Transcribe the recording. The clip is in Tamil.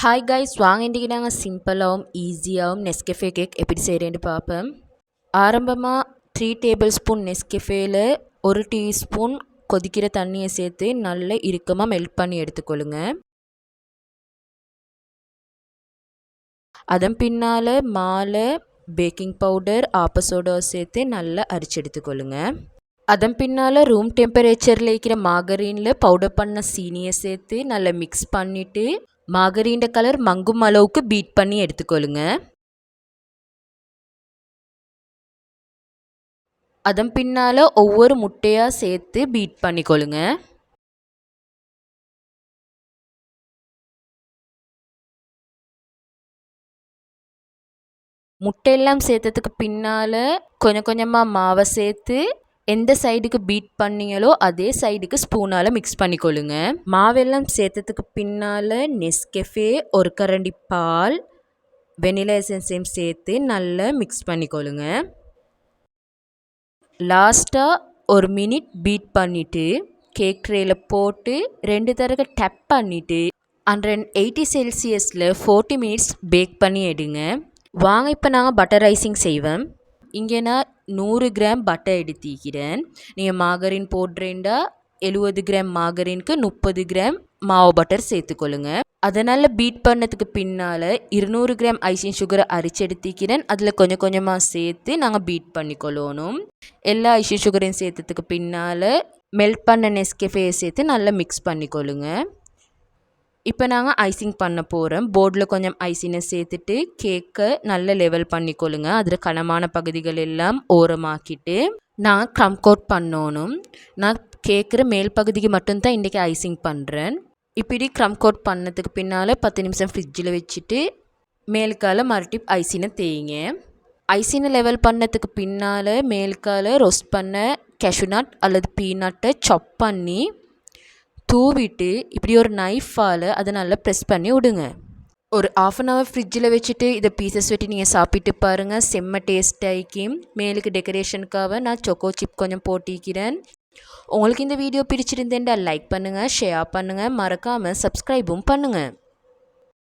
ஹாய் கைஸ் வாங்க இன்றைக்கி நாங்கள் சிம்பிளாகவும் ஈஸியாகவும் நெஸ்கெஃபே கேக் எப்படி செய்கிறேன்னு பார்ப்போம். ஆரம்பமாக த்ரீ டேபிள் ஸ்பூன் நெஸ்கெஃபேயில் ஒரு டீஸ்பூன் கொதிக்கிற தண்ணியை சேர்த்து நல்ல இறுக்கமாக மெல்ட் பண்ணி எடுத்துக்கொள்ளுங்க. அதன் பின்னால் மாலை பேக்கிங் பவுடர் ஆப்பசோடா சேர்த்து நல்லா அரிச்சு எடுத்துக்கொள்ளுங்க. அதன் பின்னால் ரூம் டெம்பரேச்சரில் இருக்கிற மாகரீனில் பவுடர் பண்ண சீனியை சேர்த்து நல்லா மிக்ஸ் பண்ணிவிட்டு மாகரீண்ட கலர் மங்கும் அளவுக்கு பீட் பண்ணி எடுத்துக்கொள்ளுங்க. அதன் பின்னால் ஒவ்வொரு முட்டையாக சேர்த்து பீட் பண்ணிக்கொள்ளுங்க. முட்டையெல்லாம் சேர்த்ததுக்கு பின்னால் கொஞ்சம் கொஞ்சமாக மாவை சேர்த்து எந்த சைடுக்கு பீட் பண்ணீங்களோ அதே சைடுக்கு ஸ்பூனால் மிக்ஸ் பண்ணிக்கொள்ளுங்க. மாவெல்லாம் சேர்த்ததுக்கு பின்னால் நெஸ்கெஃபே ஒரு கரண்டி பால் வெனிலா எசன்ஸையும் சேர்த்து நல்லா மிக்ஸ் பண்ணிக்கொள்ளுங்க. லாஸ்ட்டாக ஒரு மினிட் பீட் பண்ணிவிட்டு கேக் ட்ரேயில் போட்டு ரெண்டு தடவை டப் பண்ணிவிட்டு ஹண்ட்ரட் எயிட்டி செல்சியஸில் ஃபோர்ட்டி மினிட்ஸ் பேக் பண்ணி எடுங்க. வாங்க இப்போ நாங்கள் பட்டர் ரைசிங் செய்வேன் இங்கே நான் நூறு கிராம் பட்டை எடுத்திக்கிறேன். நீங்கள் மாகரின் போடுறேன்டா எழுபது கிராம் மாகரினுக்கு முப்பது கிராம் மாவு பட்டர் சேர்த்துக்கொள்ளுங்க. அதனால் பீட் பண்ணதுக்கு பின்னால் இருநூறு கிராம் ஐசிங் சுகரை அரிச்சு எடுத்திக்கிறேன். அதில் கொஞ்சம் கொஞ்சமாக சேர்த்து நாங்கள் பீட் பண்ணிக்கொள்ளணும். எல்லா ஐசிங் சுகரையும் சேர்த்ததுக்கு பின்னால் மெல்ட் பண்ண நெஸ்கெஃபேயை சேர்த்து நல்லா மிக்ஸ் பண்ணிக்கொள்ளுங்க. இப்போ நாங்கள் ஐசிங் பண்ண போகிறோம் போர்டில் கொஞ்சம் ஐசினை சேர்த்துட்டு கேக்கை நல்ல லெவல் பண்ணிக்கொள்ளுங்க. அதில் கனமான பகுதிகள் எல்லாம் ஓரமாக்கிட்டு நான் க்ரம் கோட் பண்ணணும். நான் கேட்குற மேல் பகுதிக்கு மட்டும்தான் இன்றைக்கி ஐசிங் பண்ணுறேன் இப்படி க்ரம் கோட் பண்ணதுக்கு பின்னால் பத்து நிமிஷம் ஃப்ரிட்ஜில் வச்சுட்டு மேலுக்கால மறுபடி ஐசினை தேய்ங்க. ஐசினை லெவல் பண்ணதுக்கு பின்னால் மேலுக்கால ரோஸ்ட் பண்ண கேஷுநட் அல்லது பீனட்டை சாப் பண்ணி தூவிட்டு இப்படி ஒரு நைஃபால் அதை நல்லா ப்ரெஸ் பண்ணி விடுங்க. ஒரு ஆஃப் அன் ஹவர் ஃப்ரிட்ஜில் வச்சுட்டு இதை பீசஸ் வெட்டி நீங்கள் சாப்பிட்டு பாருங்கள் செம்ம டேஸ்ட் மேலுக்கு டெக்கரேஷனுக்காக நான் சொக்கோ சிப் கொஞ்சம் போட்டிக்கிறேன். உங்களுக்கு இந்த வீடியோ பிடிச்சிருந்தேன்டா லைக் பண்ணுங்கள் ஷேர் பண்ணுங்கள் மறக்காமல் சப்ஸ்கிரைபும் பண்ணுங்கள்